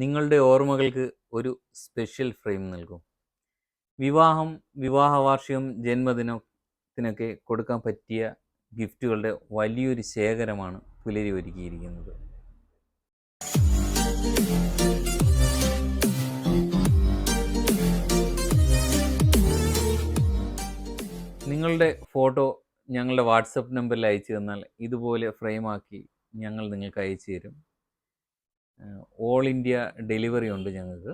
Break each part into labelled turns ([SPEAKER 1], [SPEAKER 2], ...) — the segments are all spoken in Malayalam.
[SPEAKER 1] നിങ്ങളുടെ ഓർമ്മകൾക്ക് ഒരു സ്പെഷ്യൽ ഫ്രെയിം നൽകും. വിവാഹം വിവാഹ വാർഷികം ജന്മദിനത്തിനൊക്കെ കൊടുക്കാൻ പറ്റിയ ഗിഫ്റ്റുകളുടെ വലിയൊരു ശേഖരമാണ് പുലരി ഒരുക്കിയിരിക്കുന്നത്. നിങ്ങളുടെ ഫോട്ടോ ഞങ്ങളുടെ വാട്സപ്പ് നമ്പറിൽ അയച്ചു തന്നാൽ ഇതുപോലെ ഫ്രെയിമാക്കി ഞങ്ങൾ നിങ്ങൾക്ക് അയച്ചു തരും. ഓൾ ഇന്ത്യ ഡെലിവറി ഉണ്ട് ഞങ്ങൾക്ക്.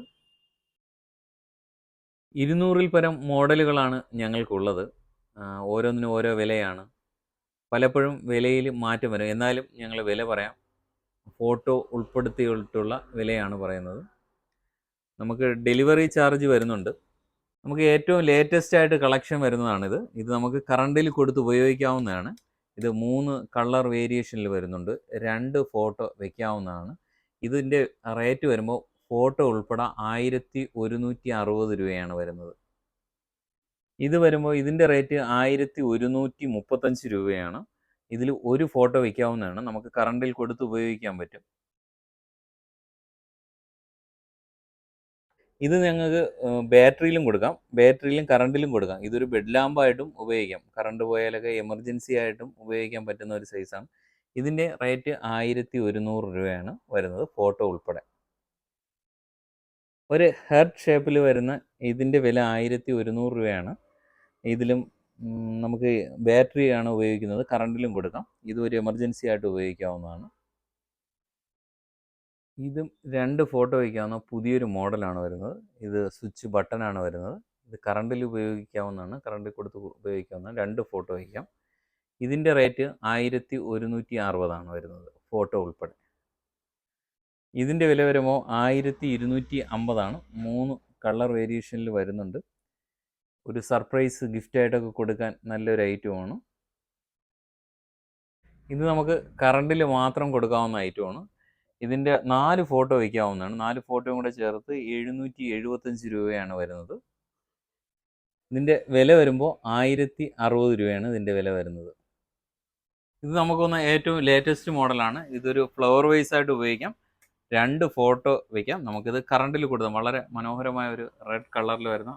[SPEAKER 1] ഇരുന്നൂറിൽ പരം മോഡലുകളാണ് ഞങ്ങൾക്കുള്ളത്. ഓരോന്നിനും ഓരോ വിലയാണ്. പലപ്പോഴും വിലയിൽ മാറ്റം വരും. എന്നാലും ഞങ്ങൾ വില പറയാം. ഫോട്ടോ ഉൾപ്പെടുത്തിയിട്ടുള്ള വിലയാണ് പറയുന്നത്. നമുക്ക് ഡെലിവറി ചാർജ് വരുന്നുണ്ട്. നമുക്ക് ഏറ്റവും ലേറ്റസ്റ്റ് ആയിട്ട് കളക്ഷൻ വരുന്നതാണിത്. ഇത് നമുക്ക് കറണ്ടിൽ കൊടുത്ത് ഉപയോഗിക്കാവുന്നതാണ്. ഇത് മൂന്ന് കളർ വേരിയേഷനിൽ വരുന്നുണ്ട്. രണ്ട് ഫോട്ടോ വെക്കാവുന്നതാണ്. ഇതിന്റെ റേറ്റ് വരുമ്പോൾ ഫോട്ടോ ഉൾപ്പെടെ ആയിരത്തി ഒരുന്നൂറ്റി അറുപത് രൂപയാണ് വരുന്നത്. ഇത് വരുമ്പോൾ ഇതിന്റെ റേറ്റ് ആയിരത്തി ഒരുന്നൂറ്റി മുപ്പത്തഞ്ച് രൂപയാണ്. ഇതിൽ ഒരു ഫോട്ടോ വയ്ക്കാവുന്നതാണ് നമുക്ക് കറണ്ടിൽ കൊടുത്ത് ഉപയോഗിക്കാൻ പറ്റും. ഇത് ഞങ്ങൾക്ക് ബാറ്ററിയിലും കൊടുക്കാം. ബാറ്ററിയിലും കറണ്ടിലും കൊടുക്കാം. ഇതൊരു ബെഡ് ലാമ്പായിട്ടും ഉപയോഗിക്കാം. കറണ്ട് പോയാലൊക്കെ എമർജൻസി ആയിട്ടും ഉപയോഗിക്കാൻ പറ്റുന്ന ഒരു സൈസാണ് ഇതിന്റെ റേറ്റ് ആയിരത്തി ഒരുന്നൂറ് രൂപയാണ് വരുന്നത് ഫോട്ടോ ഉൾപ്പെടെ. ഒരു ഹെർട്ട് ഷേപ്പിൽ വരുന്ന ഇതിന്റെ വില ആയിരത്തി ഒരുന്നൂറ് രൂപയാണ്. ഇതിലും നമുക്ക് ബാറ്ററിയാണ് ഉപയോഗിക്കുന്നത്. കറണ്ടിലും കൊടുക്കാം. ഇത് ഒരു എമർജൻസി ആയിട്ട് ഉപയോഗിക്കാവുന്നതാണ്. ഇതും രണ്ട് ഫോട്ടോ വയ്ക്കാവുന്ന പുതിയൊരു മോഡലാണ് വരുന്നത്. ഇത് സ്വിച്ച് ബട്ടണാണ് വരുന്നത്. ഇത് കറണ്ടിൽ ഉപയോഗിക്കാവുന്നതാണ്. കറണ്ടിൽ കൊടുത്ത് ഉപയോഗിക്കാവുന്ന രണ്ട് ഫോട്ടോ വയ്ക്കാം. ഇതിന്റെ റേറ്റ് ആയിരത്തി ഒരുന്നൂറ്റി അറുപതാണ് വരുന്നത് ഫോട്ടോ ഉൾപ്പെടെ. ഇതിന്റെ വില വരുമോ ആയിരത്തി ഇരുന്നൂറ്റി അമ്പതാണ് മൂന്ന് കളർ വേരിയേഷനിൽ വരുന്നുണ്ട്. ഒരു സർപ്രൈസ് ഗിഫ്റ്റായിട്ടൊക്കെ കൊടുക്കാൻ നല്ലൊരു ഐറ്റമാണ്. ഇത് നമുക്ക് കറണ്ടിൽ മാത്രം കൊടുക്കാവുന്ന ഐറ്റമാണ്. ഇതിന്റെ നാല് ഫോട്ടോ വയ്ക്കാവുന്നതാണ്. നാല് ഫോട്ടോയും കൂടെ ചേർത്ത് എഴുന്നൂറ്റി എഴുപത്തഞ്ച് രൂപയാണ് വരുന്നത്. ഇതിന്റെ വില വരുമ്പോൾ ആയിരത്തി അറുപത് രൂപയാണ് ഇതിന്റെ വില വരുന്നത്. ഇത് നമുക്കൊന്ന് ഏറ്റവും ലേറ്റസ്റ്റ് മോഡലാണ്. ഇതൊരു ഫ്ലവർ വൈസ് ആയിട്ട് ഉപയോഗിക്കാം. രണ്ട് ഫോട്ടോ വയ്ക്കാം നമുക്കിത് കറണ്ടിൽ കൊടുക്കാം. വളരെ മനോഹരമായ ഒരു റെഡ് കളറിൽ വരുന്ന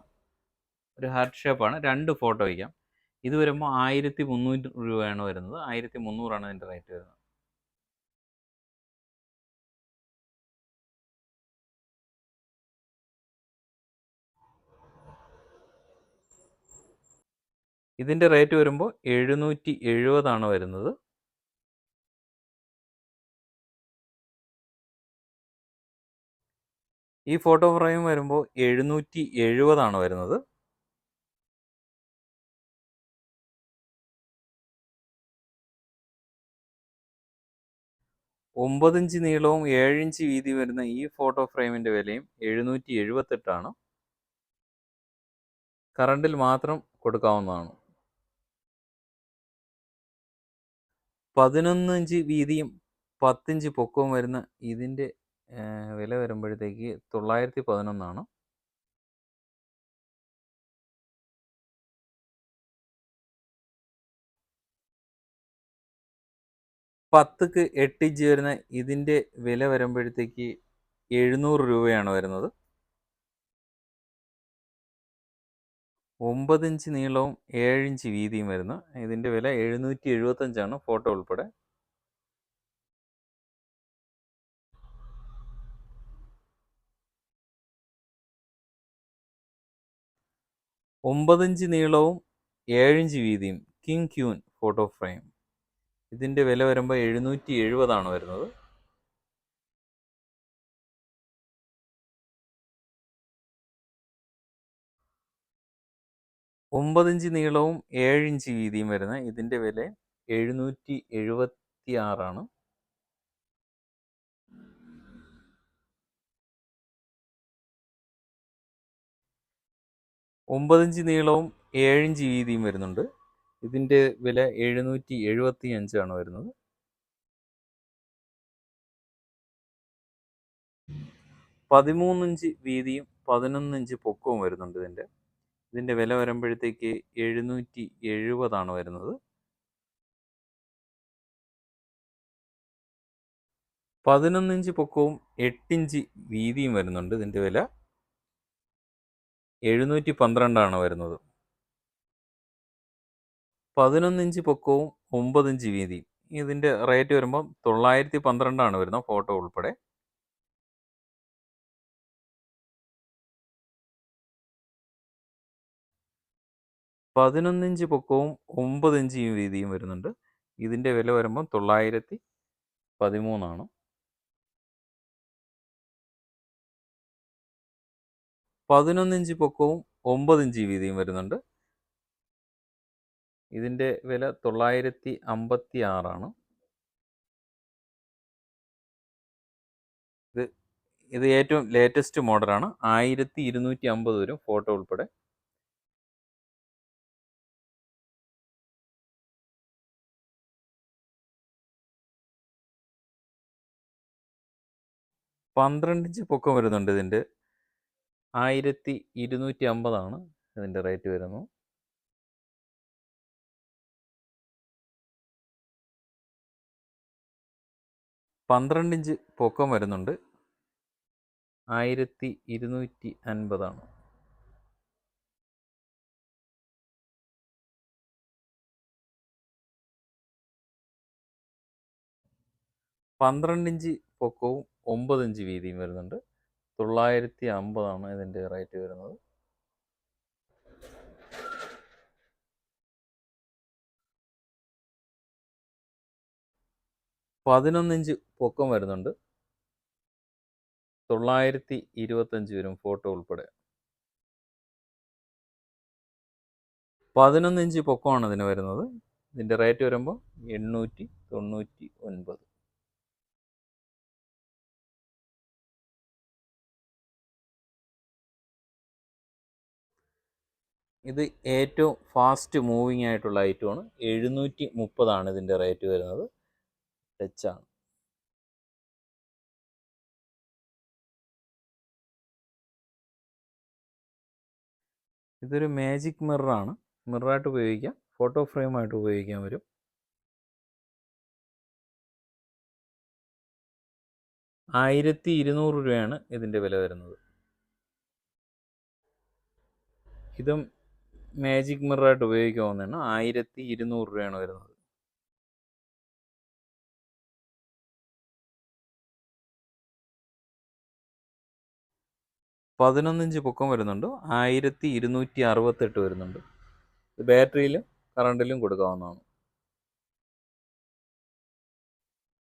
[SPEAKER 1] ഒരു ഹാർട്ട് ഷേപ്പാണ് രണ്ട് ഫോട്ടോ വയ്ക്കാം ഇത് വരുമ്പോൾ ആയിരത്തി മുന്നൂറ് രൂപയാണ് വരുന്നത്. ആയിരത്തി മുന്നൂറാണ് ഇതിന്റെ റേറ്റ് വരുന്നത്. ഇതിന്റെ റേറ്റ് വരുമ്പോൾ എഴുന്നൂറ്റി എഴുപതാണ് വരുന്നത്. ഈ ഫോട്ടോ ഫ്രെയിം വരുമ്പോൾ എഴുന്നൂറ്റി എഴുപതാണ് വരുന്നത്. ഒമ്പതിഞ്ച് നീളവും ഏഴിഞ്ച് വീതി വരുന്ന ഈ ഫോട്ടോ ഫ്രെയിമിന്റെ വിലയും എഴുന്നൂറ്റി എഴുപത്തെട്ടാണ് കറണ്ടിൽ മാത്രം കൊടുക്കാവുന്നതാണ്. പതിനൊന്ന് ഇഞ്ച് വീതിയും പത്തിഞ്ച് പൊക്കവും വരുന്ന ഇതിന്റെ വില വരുമ്പോഴത്തേക്ക് തൊള്ളായിരത്തി പതിനൊന്നാണ് പത്തുക്ക് എട്ട് ഇഞ്ച് വരുന്ന ഇതിന്റെ വില വരുമ്പോഴത്തേക്ക് എഴുന്നൂറ് രൂപയാണ് വരുന്നത്. ഒമ്പത് ഇഞ്ച് നീളവും ഏഴ് ഇഞ്ച് വീതിയും വരുന്ന ഇതിന്റെ വില എഴുന്നൂറ്റി എഴുപത്തഞ്ചാണ് ഫോട്ടോ ഉൾപ്പെടെ. ഒമ്പത് ഇഞ്ച് നീളവും ഏഴിഞ്ച് വീതിയും കിങ് ക്യൂൻ ഫോട്ടോ ഫ്രെയിം. ഇതിന്റെ വില വരുമ്പോൾ എഴുന്നൂറ്റി എഴുപതാണ് വരുന്നത്. ഒമ്പത് ഇഞ്ച് നീളവും ഏഴ് ഇഞ്ച് വീതിയും വരുന്ന ഇതിന്റെ വില എഴുന്നൂറ്റി എഴുപത്തി ആറാണ് ഒമ്പത് ഇഞ്ച് നീളവും ഏഴ് ഇഞ്ച് വീതിയും വരുന്നുണ്ട്. ഇതിന്റെ വില എഴുന്നൂറ്റി എഴുപത്തി അഞ്ചാണ് വരുന്നത് പതിമൂന്നിഞ്ച് വീതിയും പതിനൊന്നിഞ്ച് പൊക്കവും വരുന്നുണ്ട് ഇതിന്റെ. ഇതിന്റെ വില വരുമ്പോഴത്തേക്ക് എഴുന്നൂറ്റി എഴുപതാണ് വരുന്നത്. പതിനൊന്ന് ഇഞ്ച് പൊക്കവും എട്ടിഞ്ച് വീതിയും വരുന്നുണ്ട് ഇതിന്റെ വില. എഴുന്നൂറ്റി പന്ത്രണ്ടാണ് വരുന്നത്. പതിനൊന്ന് ഇഞ്ച് പൊക്കവും ഒമ്പത് ഇഞ്ച് വീതിയും. ഇതിന്റെ റേറ്റ് വരുമ്പോൾ തൊള്ളായിരത്തി പന്ത്രണ്ടാണ് വരുന്നത് ഫോട്ടോ ഉൾപ്പെടെ. പതിനൊന്ന് ഇഞ്ച് പൊക്കവും ഒമ്പത് ഇഞ്ച് വീതിയും വരുന്നുണ്ട്. ഇതിന്റെ വില വരുമ്പോൾ തൊള്ളായിരത്തി പതിമൂന്നാണ്. പതിനൊന്ന് ഇഞ്ച് പൊക്കവും ഒമ്പത് ഇഞ്ച് വീതിയും വരുന്നുണ്ട്. ഇതിന്റെ വില തൊള്ളായിരത്തി അമ്പത്തി ആറാണ് ഇത് ഇത് ഏറ്റവും ലേറ്റസ്റ്റ് മോഡലാണ് ആയിരത്തി ഇരുന്നൂറ്റി അമ്പത് വരും ഫോട്ടോ ഉൾപ്പെടെ. പന്ത്രണ്ട് ഇഞ്ച് പൊക്കം വരുന്നുണ്ട് ഇതിന്റെ. ആയിരത്തി ഇരുന്നൂറ്റി അമ്പതാണ് ഇതിന്റെ റേറ്റ് വരുന്നു പന്ത്രണ്ട് ഇഞ്ച് പൊക്കം വരുന്നുണ്ട്. ആയിരത്തി ഇരുന്നൂറ്റി അൻപതാണ് പന്ത്രണ്ട് ഇഞ്ച് പൊക്കവും ഒമ്പത് ഇഞ്ച് വീതിയും വരുന്നുണ്ട്. തൊള്ളായിരത്തി അമ്പതാണ് ഇതിന്റെ റേറ്റ് വരുന്നത്. പതിനൊന്നിഞ്ച് പൊക്കം വരുന്നുണ്ട്. തൊള്ളായിരത്തി ഇരുപത്തഞ്ച് വരും ഫോട്ടോ ഉൾപ്പെടെ. പതിനൊന്നിഞ്ച് പൊക്കമാണ് ഇതിന് വരുന്നത്. ഇതിന്റെ റേറ്റ് വരുമ്പോൾ എണ്ണൂറ്റി തൊണ്ണൂറ്റി ഒൻപത്. ഇത് ഏറ്റവും ഫാസ്റ്റ് മൂവിങ് ആയിട്ടുള്ള ഐറ്റമാണ് എഴുന്നൂറ്റി മുപ്പതാണ് ഇതിന്റെ റേറ്റ് വരുന്നത്. ടച്ചാണ് ഇതൊരു മാജിക് മിററാണ് മിററായിട്ട് ഉപയോഗിക്കാം. ഫോട്ടോ ഫ്രെയിമായിട്ട് ഉപയോഗിക്കാൻ വരും ആയിരത്തി ഇരുന്നൂറ് രൂപയാണ് ഇതിന്റെ വില വരുന്നത്. ഇതും മാജിക് മിററായിട്ട് ഉപയോഗിക്കാവുന്നതാണ് ആയിരത്തി ഇരുന്നൂറ് രൂപയാണ് വരുന്നത്. പതിനൊന്നിഞ്ച് പൊക്കം വരുന്നുണ്ട്. ആയിരത്തി ഇരുന്നൂറ്റി അറുപത്തെട്ട് വരുന്നുണ്ട്. ബാറ്ററിയിലും കറണ്ടിലും കൊടുക്കാവുന്നതാണ്.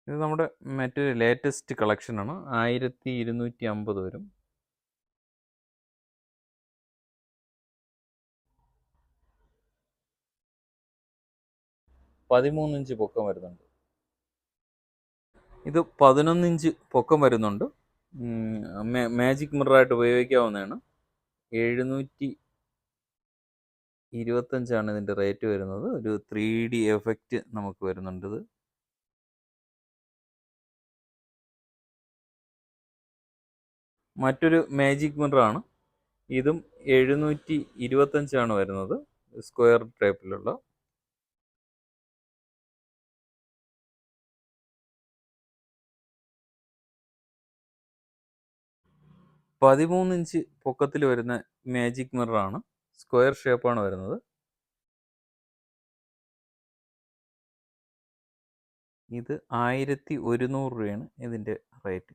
[SPEAKER 1] ഇത് നമ്മുടെ മറ്റൊരു ലേറ്റസ്റ്റ് കളക്ഷനാണ് ആയിരത്തി ഇരുന്നൂറ്റി അമ്പത് വരും. പതിമൂന്നിഞ്ച് പൊക്കം വരുന്നുണ്ട്. ഇത് പതിനൊന്നിഞ്ച് പൊക്കം വരുന്നുണ്ട്. മാജിക് മിററായിട്ട് ഉപയോഗിക്കാവുന്നതാണ്. എഴുന്നൂറ്റി ഇരുപത്തഞ്ചാണ് ഇതിന്റെ റേറ്റ് വരുന്നത്. ഒരു ത്രീ ഡി എഫക്റ്റ് നമുക്ക് വരുന്നുണ്ട് ഇത്. മറ്റൊരു മാജിക് മിററാണ് ഇതും എഴുന്നൂറ്റി ഇരുപത്തഞ്ചാണ് വരുന്നത്. സ്ക്വയർ ടൈപ്പിലുള്ള പതിമൂന്ന് ഇഞ്ച് പൊക്കത്തിൽ വരുന്ന മാജിക് മിററാണ് സ്ക്വയർ ഷേപ്പാണ് വരുന്നത്. ഇത് ആയിരത്തി ഒരുന്നൂറ് രൂപയാണ് ഇതിന്റെ റേറ്റ്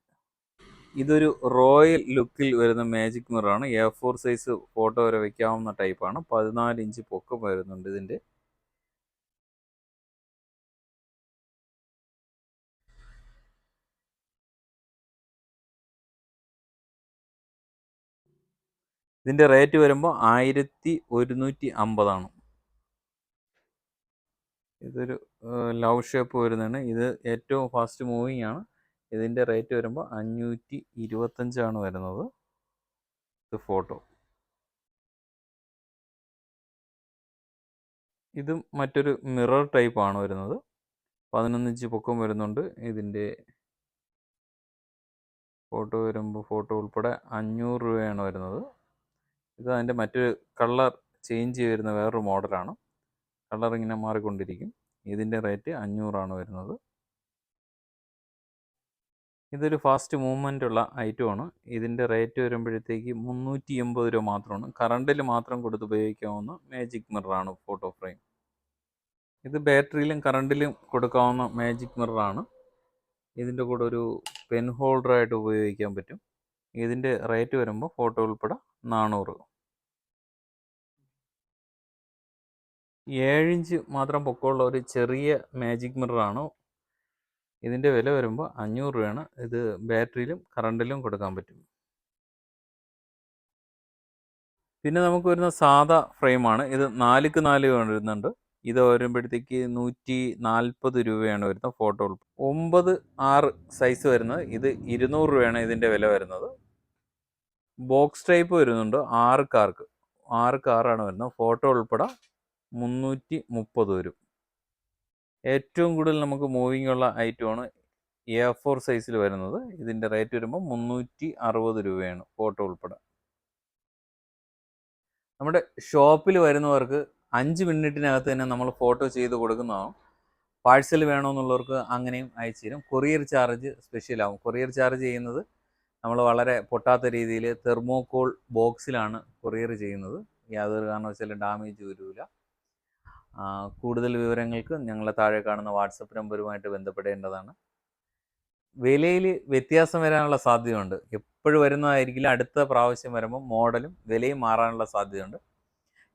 [SPEAKER 1] ഇതൊരു റോയൽ ലുക്കിൽ വരുന്ന മാജിക് മിററാണ് എ ഫോർ സൈസ് ഫോട്ടോ വരെ വയ്ക്കാവുന്ന ടൈപ്പാണ് പതിനാല് ഇഞ്ച് പൊക്കം വരുന്നുണ്ട് ഇതിന്റെ. ഇതിന്റെ റേറ്റ് വരുമ്പോൾ ആയിരത്തി ഒരുന്നൂറ്റി അമ്പതാണ്. ഇതൊരു ലവ് ഷേപ്പ് വരുന്നതാണ്. ഇത് ഏറ്റവും ഫാസ്റ്റ് മൂവിങ് ആണ്. ഇതിന്റെ റേറ്റ് വരുമ്പോൾ അഞ്ഞൂറ്റി ഇരുപത്തഞ്ചാണ് വരുന്നത്. ഇത് ഫോട്ടോ ഇതും മറ്റൊരു മിറർ ടൈപ്പ് ആണ് വരുന്നത്. പതിനൊന്ന് ഇഞ്ച് പൊക്കം വരുന്നുണ്ട്. ഇതിന്റെ ഫോട്ടോ വരുമ്പോൾ ഫോട്ടോ ഉൾപ്പെടെ അഞ്ഞൂറ് രൂപയാണ് വരുന്നത്. ഇത് അതിന്റെ മറ്റൊരു കളർ ചേഞ്ച് വരുന്ന വേറൊരു മോഡലാണ്. കളർ ഇങ്ങനെ മാറിക്കൊണ്ടിരിക്കും. ഇതിന്റെ റേറ്റ് അഞ്ഞൂറാണ് വരുന്നത്. ഇതൊരു ഫാസ്റ്റ് മൂവ്മെന്റ് ഉള്ള ഐറ്റമാണ്. ഇതിന്റെ റേറ്റ് വരുമ്പോഴത്തേക്ക് മുന്നൂറ്റി എൺപത് രൂപ മാത്രമാണ്. കറണ്ടിൽ മാത്രം കൊടുത്ത് ഉപയോഗിക്കാവുന്ന മാജിക് മിററാണ് ഫോട്ടോ ഫ്രെയിം ഇത് ബാറ്ററിയിലും കറണ്ടിലും കൊടുക്കാവുന്ന മാജിക് മിററാണ് ഇതിന്റെ കൂടെ ഒരു പെൻ ഹോൾഡറായിട്ട് ഉപയോഗിക്കാൻ പറ്റും. ഇതിന്റെ റേറ്റ് വരുമ്പോൾ ഫോട്ടോ ഉൾപ്പെടെ നാനൂറ്. ഏഴിഞ്ച് മാത്രം പൊക്കമുള്ള ഒരു ചെറിയ മാജിക് മിററാണ് ഇതിന്റെ വില വരുമ്പോൾ അഞ്ഞൂറ് രൂപയാണ്. ഇത് ബാറ്ററിയിലും കറണ്ടിലും കൊടുക്കാൻ പറ്റും. പിന്നെ നമുക്ക് വരുന്ന സാധാ ഫ്രെയിമാണ് ഇത് നാലുക്ക് നാല് വരുന്നുണ്ട്. ഇത് വരുമ്പോഴത്തേക്ക് നൂറ്റി നാൽപ്പത് രൂപയാണ് വരുന്നത് ഫോട്ടോ ഒമ്പത് ആറ് സൈസ് വരുന്നത്. ഇത് ഇരുന്നൂറ് രൂപയാണ് ഇതിന്റെ വില വരുന്നത്. ബോക്സ് ടൈപ്പ് വരുന്നുണ്ട് ആറ് കാർക്ക്. ആറ് കാറാണ് വരുന്നത്. ഫോട്ടോ ഉൾപ്പെടെ മുന്നൂറ്റി മുപ്പത് വരും. ഏറ്റവും കൂടുതൽ നമുക്ക് മൂവിങ് ഉള്ള ഐറ്റമാണ് എ ഫോർ സൈസിൽ വരുന്നത്. ഇതിന്റെ റേറ്റ് വരുമ്പോൾ മുന്നൂറ്റി അറുപത് രൂപയാണ് ഫോട്ടോ ഉൾപ്പെടെ. നമ്മുടെ ഷോപ്പിൽ വരുന്നവർക്ക് അഞ്ച് മിനിറ്റിനകത്ത് തന്നെ നമ്മൾ ഫോട്ടോ ചെയ്ത് കൊടുക്കുന്നതാണ്. പാഴ്സൽ വേണമെന്നുള്ളവർക്ക് അങ്ങനെയും അയച്ചു തരും. കൊറിയർ ചാർജ് സ്പെഷ്യലാവും കൊറിയർ ചാർജ് ചെയ്യുന്നത് നമ്മൾ വളരെ പൊട്ടാത്ത രീതിയിൽ തെർമോകോൾ ബോക്സിലാണ് കൊറിയർ ചെയ്യുന്നത്. യാതൊരു കാരണവശാലും ഡാമേജ് വരില്ല കൂടുതൽ വിവരങ്ങൾക്ക് ഞങ്ങളെ താഴെ കാണുന്ന വാട്സപ്പ് നമ്പറുമായിട്ട് ബന്ധപ്പെടേണ്ടതാണ്. വിലയിൽ വ്യത്യാസം വരാനുള്ള സാധ്യതയുണ്ട്. എപ്പോഴും വരുന്നതായിരിക്കില്ല അടുത്ത പ്രാവശ്യം വരുമ്പോൾ മോഡലും വിലയും മാറാനുള്ള സാധ്യതയുണ്ട്.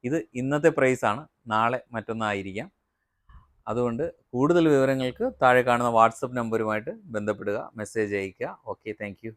[SPEAKER 1] ഇത് ഇന്നത്തെ പ്രൈസാണ് നാളെ മറ്റൊന്നായിരിക്കാം. അതുകൊണ്ട് കൂടുതൽ വിവരങ്ങൾക്ക് താഴെ കാണുന്ന വാട്സപ്പ് നമ്പറുമായിട്ട് ബന്ധപ്പെടുക മെസ്സേജ് അയയ്ക്കുക. Okay thank